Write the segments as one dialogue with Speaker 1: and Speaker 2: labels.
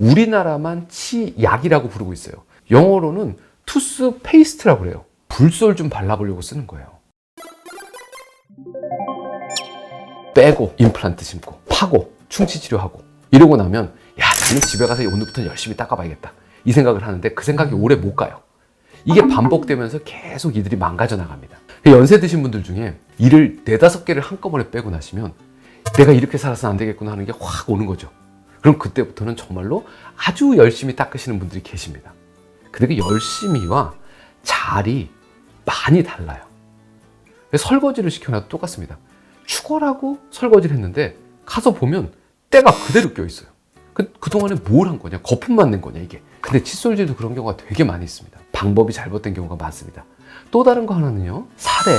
Speaker 1: 우리나라만 치약이라고 부르고 있어요. 영어로는 투스 페이스트라고 그래요. 불솔 좀 발라보려고 쓰는 거예요. 빼고 임플란트 심고 파고 충치 치료하고 이러고 나면 야 나는 집에 가서 오늘부터 열심히 닦아봐야겠다 이 생각을 하는데 그 생각이 오래 못 가요. 이게 반복되면서 계속 이들이 망가져 나갑니다. 연세 드신 분들 중에 이를 네다섯 개를 한꺼번에 빼고 나시면 내가 이렇게 살아서는 안 되겠구나 하는 게 확 오는 거죠. 그럼 그때부터는 정말로 아주 열심히 닦으시는 분들이 계십니다. 근데 그 열심히와 잘이 많이 달라요. 설거지를 시켜놔도 똑같습니다. 축어라고 설거지를 했는데 가서 보면 때가 그대로 껴 있어요. 그, 그동안에 뭘 한 거냐? 거품만 낸 거냐, 이게. 근데 칫솔질도 그런 경우가 되게 많이 있습니다. 방법이 잘못된 경우가 많습니다. 또 다른 거 하나는요, 살에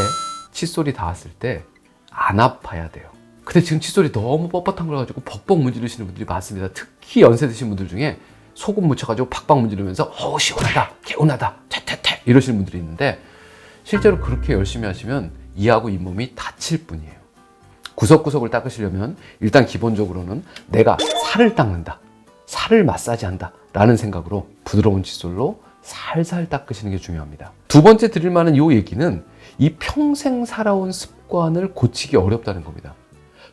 Speaker 1: 칫솔이 닿았을 때 안 아파야 돼요. 근데 지금 칫솔이 너무 뻣뻣한 걸 가지고 벅벅 문지르시는 분들이 많습니다. 특히 연세 드신 분들 중에 소금 묻혀가지고 박박 문지르면서 어우 시원하다, 개운하다, 퇴퇴퇴 이러시는 분들이 있는데 실제로 그렇게 열심히 하시면 이하고 잇몸이 다칠 뿐이에요. 구석구석을 닦으시려면 일단 기본적으로는 내가 살을 닦는다. 살을 마사지한다. 라는 생각으로 부드러운 칫솔로 살살 닦으시는 게 중요합니다. 두 번째 드릴 만한 이 얘기는 이 평생 살아온 습관을 고치기 어렵다는 겁니다.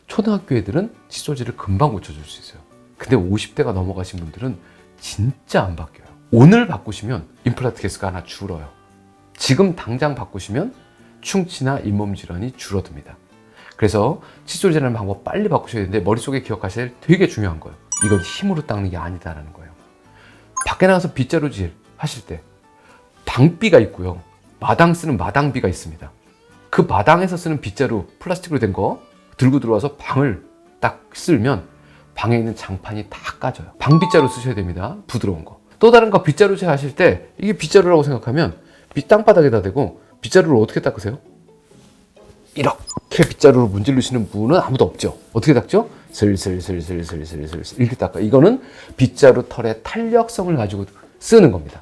Speaker 1: 초등학교 애들은 칫솔질을 금방 고쳐줄 수 있어요. 근데 50대가 넘어가신 분들은 진짜 안 바뀌어요. 오늘 바꾸시면 임플란트 개수가 하나 줄어요. 지금 당장 바꾸시면 충치나 잇몸 질환이 줄어듭니다. 그래서 칫솔 질하는 방법 빨리 바꾸셔야 되는데 머릿속에 기억하셔야 될 되게 중요한 거예요. 이건 힘으로 닦는 게 아니다라는 거예요. 밖에 나가서 빗자루질 하실 때 방비가 있고요. 마당 쓰는 마당비가 있습니다. 그 마당에서 쓰는 빗자루 플라스틱으로 된 거 들고 들어와서 방을 딱 쓸면 방에 있는 장판이 다 까져요. 방빗자루 쓰셔야 됩니다. 부드러운 거. 또 다른 거 빗자루 제 하실 때 이게 빗자루라고 생각하면 빗 땅바닥에다 대고 빗자루를 어떻게 닦으세요? 이렇게 빗자루로 문질르시는 분은 아무도 없죠. 어떻게 닦죠? 슬슬슬슬슬슬슬 이렇게 닦아. 이거는 빗자루 털의 탄력성을 가지고 쓰는 겁니다.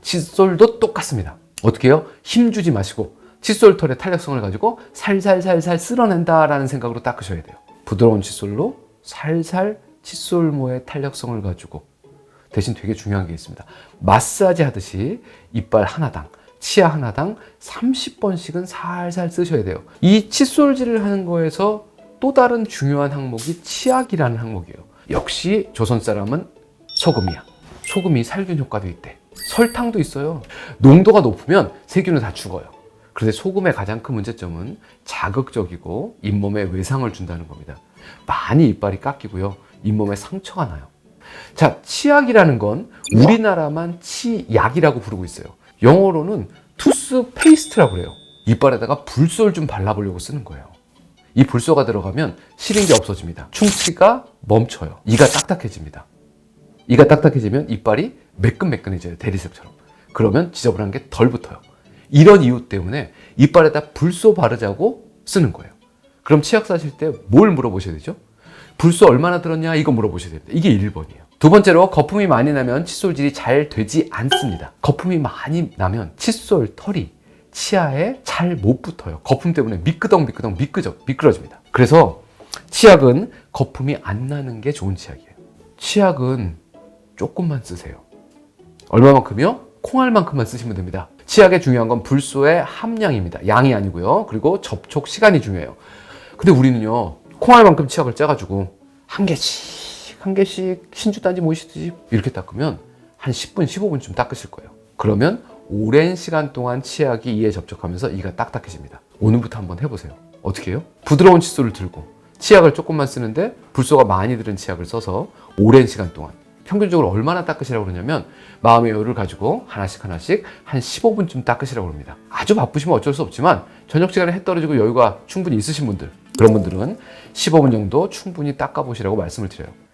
Speaker 1: 칫솔도 똑같습니다. 어떻게 해요? 힘 주지 마시고 칫솔 털의 탄력성을 가지고 살살살살 쓸어낸다라는 생각으로 닦으셔야 돼요. 부드러운 칫솔로 살살 칫솔모의 탄력성을 가지고 대신 되게 중요한 게 있습니다. 마사지 하듯이 이빨 하나당 치아 하나당 30번씩은 살살 쓰셔야 돼요. 이 칫솔질을 하는 거에서 또 다른 중요한 항목이 치약이라는 항목이에요. 역시 조선 사람은 소금이야. 소금이 살균 효과도 있대. 설탕도 있어요. 농도가 높으면 세균은 다 죽어요. 그런데 소금의 가장 큰 문제점은 자극적이고 잇몸에 외상을 준다는 겁니다. 많이 이빨이 깎이고요. 잇몸에 상처가 나요. 자, 치약이라는 건 우리나라만 치약이라고 부르고 있어요. 영어로는 투스 페이스트라고 그래요. 이빨에다가 불솔 좀 발라보려고 쓰는 거예요. 이 불소가 들어가면 시린 게 없어집니다. 충치가 멈춰요. 이가 딱딱해집니다. 이가 딱딱해지면 이빨이 매끈매끈해져요. 대리석처럼. 그러면 지저분한 게 덜 붙어요. 이런 이유 때문에 이빨에다 불소 바르자고 쓰는 거예요. 그럼 치약 사실 때 뭘 물어보셔야 되죠? 불소 얼마나 들었냐? 이거 물어보셔야 됩니다. 이게 1번이에요. 두 번째로 거품이 많이 나면 칫솔질이 잘 되지 않습니다. 거품이 많이 나면 칫솔 털이 치아에 잘 못 붙어요. 거품 때문에 미끄덩미끄덩 미끄져, 미끄러집니다. 그래서 치약은 거품이 안 나는 게 좋은 치약이에요. 치약은 조금만 쓰세요. 얼마만큼이요? 콩알만큼만 쓰시면 됩니다. 치약의 중요한 건 불소의 함량입니다. 양이 아니고요. 그리고 접촉 시간이 중요해요. 근데 우리는요, 콩알만큼 치약을 짜가지고 한 개씩, 한 개씩 신주단지 모시듯이 이렇게 닦으면 한 10분, 15분쯤 닦으실 거예요. 그러면 오랜 시간 동안 치약이 이에 접촉하면서 이가 딱딱해집니다. 오늘부터 한번 해보세요. 어떻게 해요? 부드러운 칫솔을 들고 치약을 조금만 쓰는데 불소가 많이 들은 치약을 써서 오랜 시간 동안 평균적으로 얼마나 닦으시라고 그러냐면 마음의 여유를 가지고 하나씩 하나씩 한 15분쯤 닦으시라고 합니다. 아주 바쁘시면 어쩔 수 없지만 저녁 시간에 해 떨어지고 여유가 충분히 있으신 분들 그런 분들은 15분 정도 충분히 닦아보시라고 말씀을 드려요.